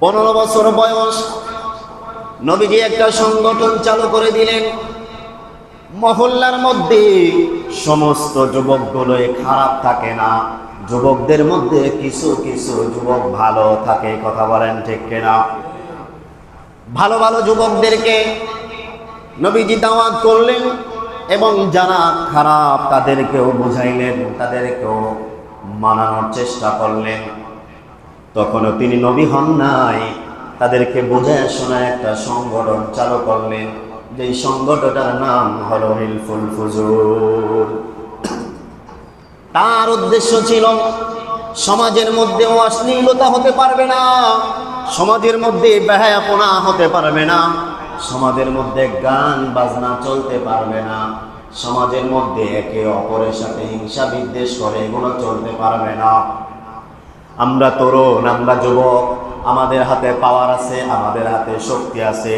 পনেরো বছর বয়স, নবীজি একটা সংগঠন চালু করে দিলেন। মহল্লার মধ্যে সমস্ত যুবকগুলো খারাপ থাকে না। যুবকদের মধ্যে কিছু কিছু যুবক ভালো থাকে, কথা বলেন ঠিক কিনা? ভালো ভালো যুবকদেরকে নবীজি দাওয়াত করলেন এবং যারা খারাপ তাদেরকেও বুঝাইলেন, তাদেরকেও মানানোর চেষ্টা করলেন। তখনও তিনি নবী হন নাই। তাদেরকে বোঝায় শোনা একটা সংগঠন চালু করলেন। যেই সংগঠনটার নাম হলো হিলফুল ফুজুর। তার উদ্দেশ্য ছিল, সমাজের মধ্যে অশ্লীলতা হতে পারবে না, সমাজের মধ্যে বেহায়াপনা হতে পারবে না, সমাজের মধ্যে গান বাজনা চলতে পারবে না, সমাজের মধ্যে একে অপরের সাথে হিংসা বিদ্বেষ করে এগুলো চলতে পারবে না। আমরা তরুণ, আমরা যুবক, আমাদের হাতে পাওয়ার আছে, আমাদের হাতে শক্তি আছে।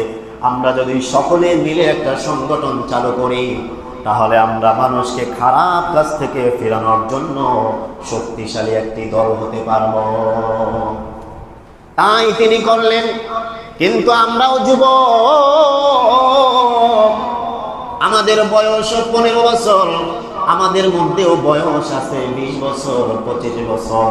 আমরা যদি সকলে মিলে একটা সংগঠন চালু করি, তাহলে আমরা মানুষকে খারাপ কাজ থেকে ফেরানোর জন্য শক্তিশালী একটি দল হতে পারব। তাই তিনি করলেন, কিন্তু আমরাও যুবক। আমাদের বয়স পনেরো বছর, আমাদের মধ্যেও বয়স আছে বিশ বছর, পঁচিশ বছর।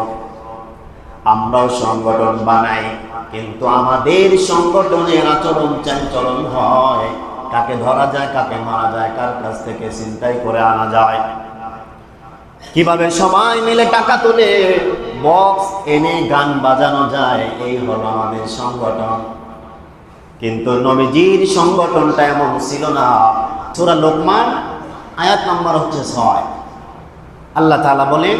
আমরাও সংগঠন বানাই, কিন্তু আমাদের সংগঠনের আচরণ চাঞ্চলন হয়। কাকে ধরা যায়, কাকে মারা যায়, কার কাছ থেকে চিন্তাই করে আনা যায়। কীভাবে সবাই মিলে টাকা তুলে বক্স এনে গান বাজানো যায়, এই হলো আমাদের সংগঠন। কিন্তু নবীজির সংগঠনটা এমন ছিল না। সুরা লোকমান, আয়াত নাম্বার হচ্ছে ছয়। আল্লাহ তাআলা বলেন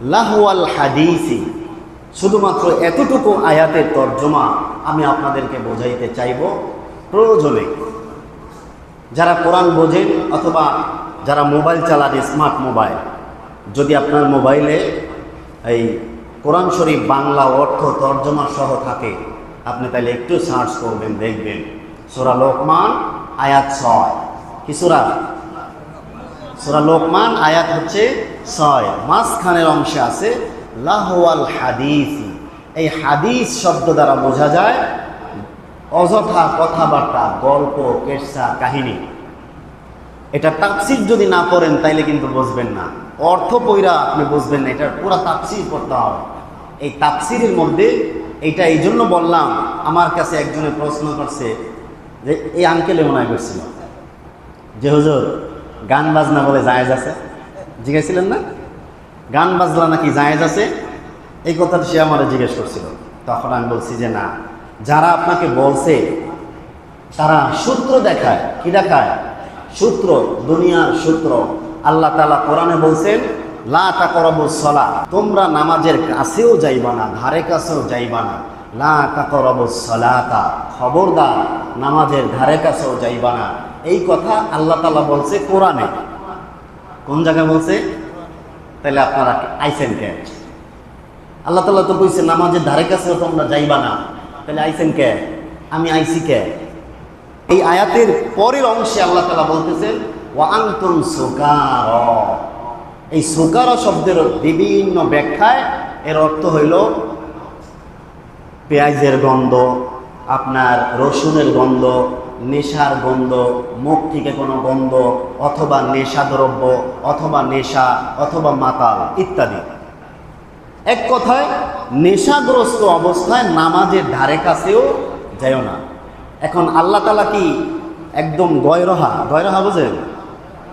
লাহওয়াল হাদিসি। শুধুমাত্র এতটুকু আয়াতের তর্জমা আমি আপনাদেরকে বোঝাইতে চাইব প্রয়োজনে। যারা কোরআন বোঝেন অথবা যারা মোবাইল চালান স্মার্ট মোবাইল, যদি আপনার মোবাইলে এই কোরআন শরীফ বাংলা অর্থ তর্জমা সহ থাকে, আপনি তাহলে একটু সার্চ করবেন, দেখবেন। সোরা লোকমান, আয়াত ছয়। কি সোরা? সোরা লোকমান, আয়াত হচ্ছে ছয়, মাঝখানের অংশে আছে, লাহওয়াল হাদিস। এই হাদিস শব্দ দ্বারা বোঝা যায় অযথা কথাবার্তা, গল্প, কেসা, কাহিনী। এটা তাফসির যদি না করেন, তাইলে কিন্তু বুঝবেন না। অর্থ পইরা আপনি বুঝবেন না এটার পুরো তাফসির করতে হবে। এই তাফসিরের মধ্যে এইটা এই জন্য বললাম, আমার কাছে একজনে প্রশ্ন করছে যে, এই আঙ্কেলে মনে করছিল যে, হুজুর, গান বাজনা বলে জায়েজ আছে? জিজ্ঞেসছিলেন না? গান বাজলা নাকি জায়েজ আছে? এই কথাটা সে আমার জিজ্ঞেস করছিল। তখন আমি বলছি যে না, যারা আপনাকে বলছে, তারা সূত্র দেখায়। কি দেখায়? সূত্র, দুনিয়ার সূত্র। আল্লাহ তালা কোরআনে বলছেন, লা সলা তোমরা নামাজের কাছেও যাইবা না ধারে কাছেও যাইবা না। লা খবরদার, নামাজের ধারে কাছেও যাইবা না। এই কথা আল্লাহ তালা বলছে কোরআনে। কোন জায়গায় বলছে? তাহলে আপনারা আইসেন কে আল্লাহ তালা তো কইছে নামাজের ধারে কাছেও তোমরা যাইবা না। তাহলে আইসেন কে? আমি আইসি কে? এই আয়াতের পরের অংশে আল্লাহ তালা বলতেছেন ওয়াংতুম সুকার। এই সুকার শব্দের বিভিন্ন ব্যাখ্যায় এর অর্থ হইল পেঁয়াজের গন্ধ, আপনার রসুনের গন্ধ নেশার গন্ধ, মুখ থেকে কোনো গন্ধ, অথবা নেশা দ্রব্য অথবা নেশা, অথবা মাতাল ইত্যাদি। এক কথায়, নেশাগ্রস্ত অবস্থায় নামাজের ধারে কাছেও যাইও না। এখন আল্লাহ তালা কি একদম গয়রহা? গয়রহা বোঝেন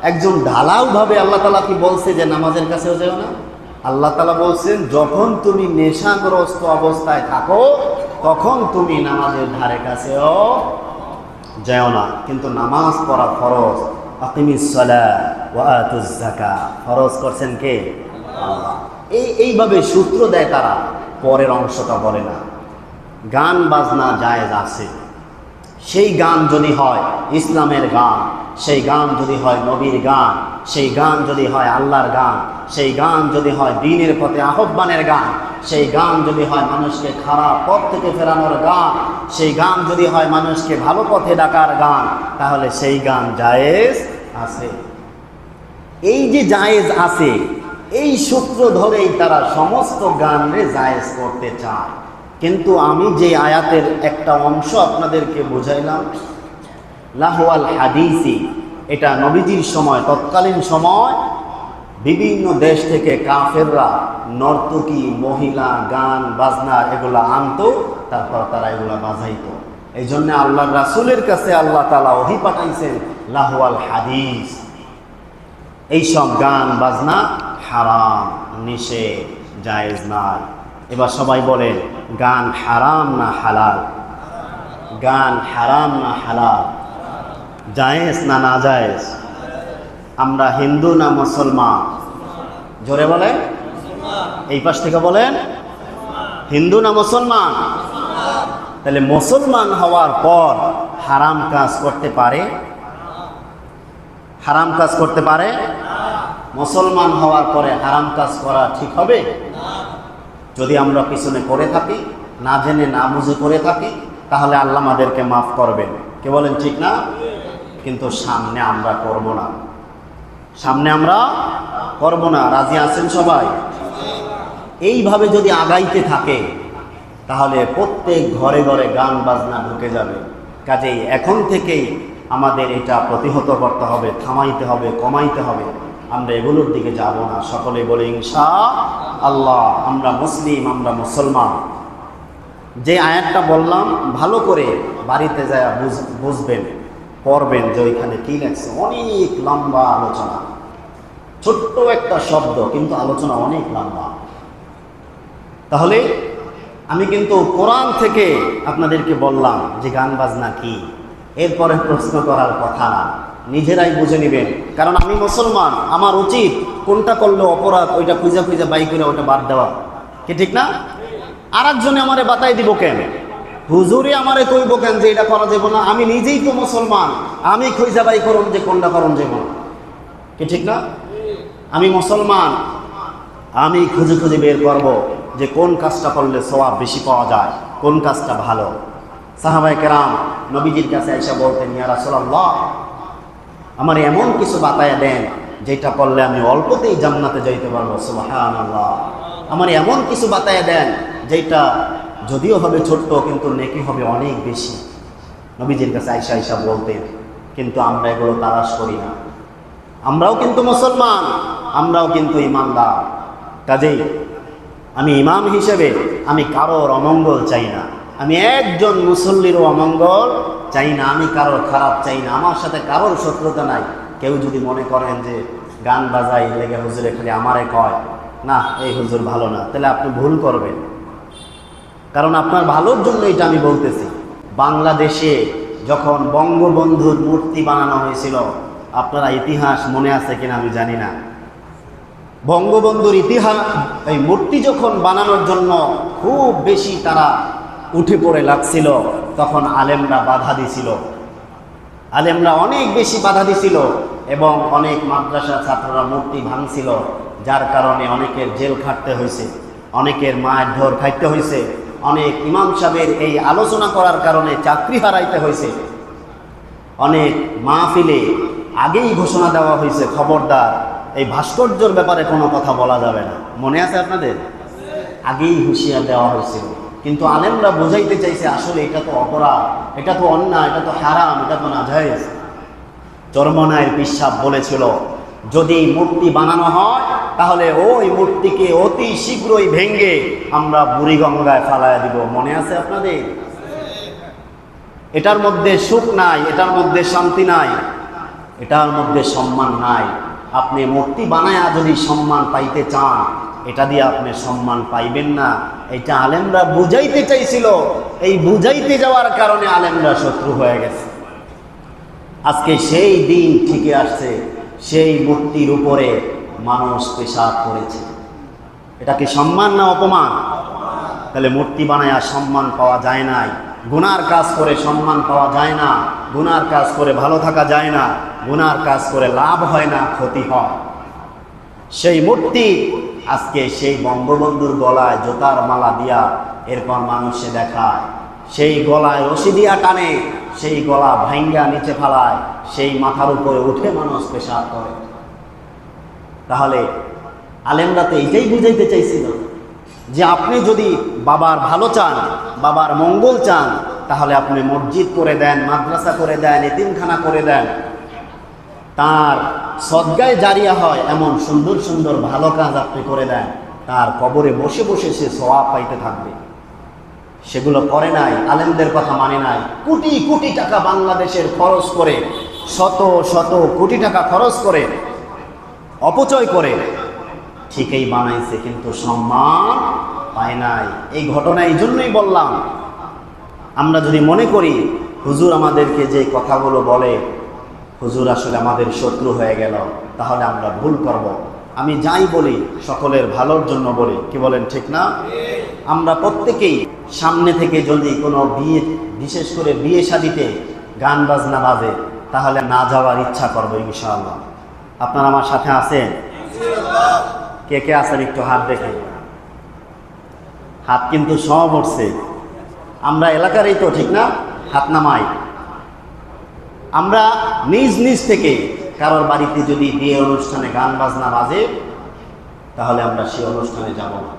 একজন ঢালাওভাবে আল্লাহ তালা কি বলছে যে নামাজের কাছেও যেও না? আল্লাহ তালা বলছেন, যখন তুমি নেশাগ্রস্ত অবস্থায় থাকো, তখন তুমি নামাজের ধারে কাছেও যেও না। কিন্তু নামাজ পড়া ফরজ। ফরজ করছেন কে? এই, এইভাবে সূত্র দেয় তারা। পরের অংশটা বলে না। গান বাজনা জায়েজ আছে। সেই গান যদি হয় ইসলামের গান, সেই গান যদি হয় নবীর গান, সেই গান যদি হয় আল্লাহর গান, সেই গান যদি হয় দিনের পথে আহ্বানের গান, সেই গান যদি হয় মানুষকে খারাপ পথ থেকে ফেরানোর গান সেই গান যদি হয় মানুষকে ভালো পথে ডাকার গান, তাহলে সেই গান জায়েজ আছে। এই যে জায়েজ আছে, এই সূত্র ধরেই তারা সমস্ত গানরে জায়েজ করতে চায়। কিন্তু আমি যে আয়াতের একটা অংশ আপনাদেরকে বুঝাইলাম, লাহওয়াল হাদিসি, এটা নবীজির সময়, তৎকালীন সময় বিভিন্ন দেশ থেকে কাফেররা নর্তকী, মহিলা, গান, বাজনা এগুলা আনতো, তারপর তারা এগুলা বাজাইতো। এই জন্য আল্লাহ রাসুলের কাছে আল্লাহ তালা ওহি পাঠাইছেন লাহওয়াল হাদিস। এইসব গান, বাজনা হারাম, নিষেধ, জায়েজ নাই। এবার সবাই বলেন, গান হারাম না হালাল? গান হারাম না হালাল? জায়েজ না না জায়েজ? আমরা হিন্দু না মুসলমান? জোরে বলেন। এই পাশ থেকে বলেন, হিন্দু না মুসলমান? তাহলে মুসলমান হওয়ার পর হারাম কাজ করতে পারে? হারাম কাজ করতে পারে? মুসলমান হওয়ার পরে হারাম কাজ করা ঠিক হবে? যদি আমরা পিছনে করে থাকি, না জেনে, না বুঝে করে থাকি, তাহলে আল্লাহ আমাদেরকে মাফ করবেন। কে বলেন ঠিক না? কিন্তু সামনে আমরা করব না। সামনে আমরা করব না। রাজি আছেন সবাই? এইভাবে যদি আগাইতে থাকে, তাহলে প্রত্যেক ঘরে ঘরে গান বাজনা ঢুকে যাবে। কাজেই এখন থেকেই আমাদের এটা প্রতিহত করতে হবে, থামাইতে হবে, কমাইতে হবে। আমরা এগুলোর দিকে যাব না। সকলে বলে, ইনশা আল্লাহ, আমরা মুসলিম, আমরা মুসলমান। যে আয়াতটা বললাম, ভালো করে বাড়িতে যায় বুঝবেন। পড়বেন যে ওইখানে কি লেখছে অনেক লম্বা আলোচনা। ছোট্ট একটা শব্দ, কিন্তু আলোচনা অনেক লম্বা। তাহলে আমি কিন্তু কোরআন থেকে আপনাদেরকে বললাম যে গান বাজনা কি। এরপরে প্রশ্ন করার কথা না। নিজেরাই বুঝে নেবেন। কারণ আমি মুসলমান, আমার উচিত কোনটা করলে অপরাধ, ওইটা খুঁজে খুঁজে বাই করে ওটা বাদ দেওয়া। কি ঠিক না? আর একজনে আমারে বাতাই দিব কেন? হুজুরে আমারে কইব কেন যে এটা করা যাব না? আমি নিজেই তো মুসলমান। আমি খুঁজে বাই করুন যে কোনটা করুন যাব না। কি ঠিক না? আমি মুসলমান। আমি খুঁজে খুঁজে বের করব যে কোন কাজটা করলে সওয়াব বেশি পাওয়া যায়, কোন কাজটা ভালো। সাহাবাই কেরাম নবীজির কাছে এসে বলতেন, ইয়া রাসূলুল্লাহ, আমার এমন কিছু বাতায়া দেন যেটা করলে আমি অল্পতেই জান্নাতে যাইতে পারব। সুবহানাল্লাহ। আমার এমন কিছু বাতায়া দেন যেটা যদিও হবে ছোট্ট, কিন্তু নেকি হবে অনেক বেশি। নবীজির কাছে আইসা আইসা বলতেন কিন্তু আমরা এগুলো তালাশ করি না। আমরাও কিন্তু মুসলমান, আমরাও কিন্তু ইমানদার। কাজেই আমি ইমাম হিসেবে আমি কারোর অমঙ্গল চাই না। আমি একজন মুসল্লিরও অমঙ্গল চাই না, আমি কারোর খারাপ চাই না। আমার সাথে কারোর শত্রুতা নাই। কেউ যদি মনে করেন যে গান বাজাই লেগে হুজুরে খালি আমারে কয়, না, এই হুজুর ভালো না। তাহলে আপনি ভুল করবেন। কারণ আপনার ভালোর জন্য এটা আমি বলতেছি। বাংলাদেশে যখন বঙ্গবন্ধুর মূর্তি বানানো হয়েছিল, আপনারা ইতিহাস মনে আছে কিনা আমি জানি না। বঙ্গবন্ধুর ইতিহাস, এই মূর্তি যখন বানানোর জন্য খুব বেশি তারা উঠে পড়ে লাগছিল, তখন আলেমরা বাধা দিছিল। আলেমরা অনেক বেশি বাধা দিছিল এবং অনেক মাদ্রাসা ছাত্ররা মূর্তি ভাঙছিল, যার কারণে অনেকের জেল খাটতে হয়েছে, অনেকের মায়ের ঢোর খাইতে হয়েছে অনেক ইমাম সাহেবের এই আলোচনা করার কারণে চাকরি হারাইতে হয়েছে। অনেক মাহফিলে আগেই ঘোষণা দেওয়া হয়েছে, খবরদার। এই ভাস্কর্যর ব্যাপারে কোনো কথা বলা যাবে না। মনে আছে আপনাদের? আগেই হুঁশিয়ার দেওয়া হয়েছিল। কিন্তু আলেমরা বোঝাইতে চাইছে, আসলে এটা তো অপরাধ, এটা তো অন্যায়, এটা তো হারাম, এটা তো না জায়েজ চরমনায়ের পিসাব বলেছিল, যদি মূর্তি বানানো হয় তাহলে ওই মূর্তিকে অতি শীঘ্রই ভেঙ্গে আমরা বুড়িগঙ্গায় ফালায় দিব। মনে আছে আপনাদের? এটার মধ্যে সুখ নাই, এটার মধ্যে শান্তি নাই, এটার মধ্যে সম্মান নাই। আপনি মূর্তি বানায়া যদি সম্মান পাইতে চান, এটা দিয়ে আপনি সম্মান পাইবেন না। এটা আলেমরা বুঝাইতে চাইছিল। এই বুঝাইতে যাওয়ার কারণে আলেমরা শত্রু হয়ে গেছে। আজকে সেই দিন ঠিকই আসছে। সেই মূর্তির উপরে মানুষ পেশাব করেছে। এটা কি সম্মান না অপমান? তাহলে মূর্তি বানায়া সম্মান পাওয়া যায় নাই গুনার কাজ করে সম্মান পাওয়া যায় না। গুনার কাজ করে ভালো থাকা যায় না। গুনার কাজ করে লাভ হয় না, ক্ষতি হয়। সেই মূর্তি আজকে সেই বঙ্গবন্ধুর গলায় জোতার মালা দিয়া এরপর মানুষে দেখায়। সেই গলায় রশি দিয়া টানে, সেই গলা ভাঙ্গা নিচে ফেলায়, সেই মাথার উপরে উঠে মানুষ পেশাব করে। তাহলে আলেমরা তো এইটাই বুঝাইতে চাইছিল যে আপনি যদি বাবার ভালো চান, বাবার মঙ্গল চান, তাহলে আপনি মসজিদ করে দেন, মাদ্রাসা করে দেন, এতিমখানা করে দেন। তার সদ্গায় জারিয়া হয় এমন সুন্দর সুন্দর ভালো কাজ আপনি করে দেন, তার কবরে বসে বসে সে সওয়াব পাইতে থাকবে। সেগুলো করে নাই, আলেমদের কথা মানে নাই। কোটি কোটি টাকা বাংলাদেশের খরচ করে, শত শত কোটি টাকা খরচ করে অপচয় করে। ঠিকই বানাইছে, কিন্তু সম্মান পায় নাই। এই ঘটনা এই জন্যই বললাম। আমরা যদি মনে করি, হুজুর আমাদেরকে যে কথাগুলো বলে, হুজুর আসলে আমাদের শত্রু হয়ে গেল, তাহলে আমরা ভুল করব। আমি যাই বলি, সকলের ভালোর জন্য বলি। কি বলেন, ঠিক না? আমরা প্রত্যেকেই সামনে থেকে যদি কোনো বিয়ে, বিশেষ করে বিয়ে শাদিতে গান বাজনা বাজে, তাহলে না যাওয়ার ইচ্ছা করব ইনশাআল্লাহ। আপনারা আমার সাথে আছেন? কে কে আছেন একটু হাত দেখে হাত কিন্তু সব উঠছে। আমরা এলাকারই তো, ঠিক না? হাত নামাই। আমরা নিজ নিজ থেকে কারোর বাড়িতে যদি বিয়ে অনুষ্ঠানে গান বাজনা বাজে, তাহলে আমরা সেই অনুষ্ঠানে যাব না।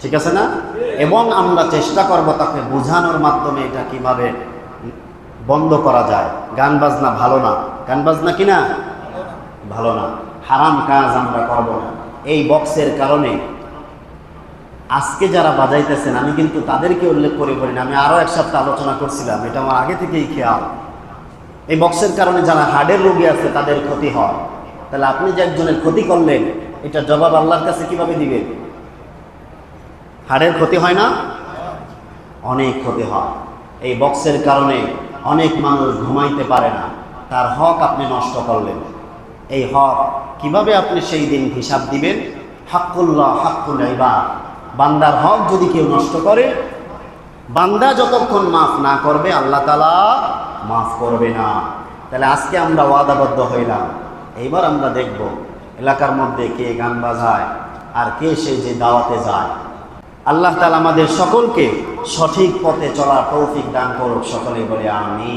ঠিক আছে না? এবং আমরা চেষ্টা করব তাকে বোঝানোর মাধ্যমে এটা কীভাবে বন্ধ করা যায়। গান বাজনা ভালো না। গান বাজনা কিনা ভালো না। হারাম কাজ আমরা করব না। এই বক্সের কারণে আজকে যারা বাজাইতেছেন, আমি কিন্তু তাদেরকে উল্লেখ করে বলি না। আমি আরও এক সপ্তাহ আলোচনা করছিলাম, এটা আমার আগে থেকেই খেয়াল। এই বক্সের কারণে যারা হার্টের রোগী আছে, তাদের ক্ষতি হয়। তাহলে আপনি যে একজনের ক্ষতি করলেন, এটা জবাব আল্লাহর কাছে কীভাবে দিবেন হাড়ের ক্ষতি হয় না? অনেক ক্ষতি হয়। এই বক্সের কারণে অনেক মানুষ ঘুমাইতে পারে না। তার হক আপনি নষ্ট করলেন। এই হক কীভাবে আপনি সেই দিন হিসাব দিবেন? হাক্কুল্লাহ, হাক্কুল ইবা বান্দার হক যদি কেউ নষ্ট করে, বান্দা যতক্ষণ মাফ না করবে, আল্লাহ তালা মাফ করবে না। তাহলে আজকে আমরা ওয়াদাবদ্ধ হইলাম। এইবার আমরা দেখব এলাকার মধ্যে কে গান বাজায় আর কে সে যে দাওয়াতে যায়। আল্লাহ তালা আমাদের সকলকে সঠিক পথে চলার তৌফিক দান করুক, সকলে বলে আমি